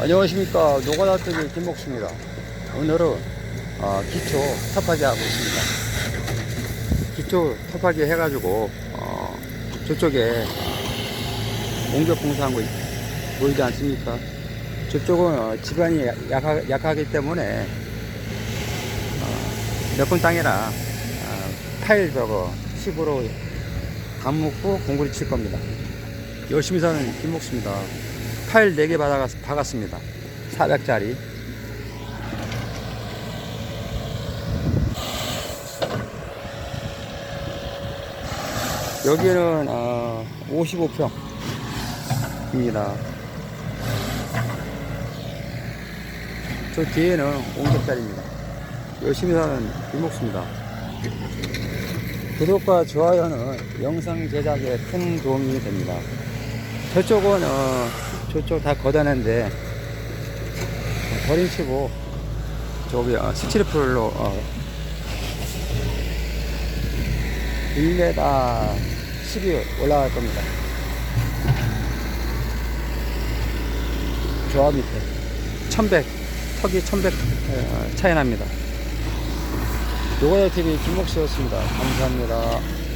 안녕하십니까. 노가다뜨기 김목수입니다. 오늘은 어, 기초 탑하기 하고 있습니다. 기초 탑하기 해가지고 어, 저쪽에 공격 공사한 거 보이지 않습니까? 저쪽은 어, 지반이 약하, 약하기 때문에 어, 몇분 땅이라 어, 타일 저거 10으로 감묶고 공구리 칠 겁니다. 열심히 사는 김목수입니다 파일 4개 받아, 박았습니다. 400짜리. 여기는 어, 55평입니다. 저 뒤에는 500짜리입니다. 열심히 사는 김목수입니다. 구독과 좋아요는 영상 제작에 큰 도움이 됩니다. 저쪽은 어, 저쪽 다 걷어낸데 버림치고 저기 어, 스티로폴로 어, 1m 10이 올라갈 겁니다. 저 밑에 1100 턱이 1100 어, 차이 납니다. 요가요 TV 김목수였습니다. 감사합니다.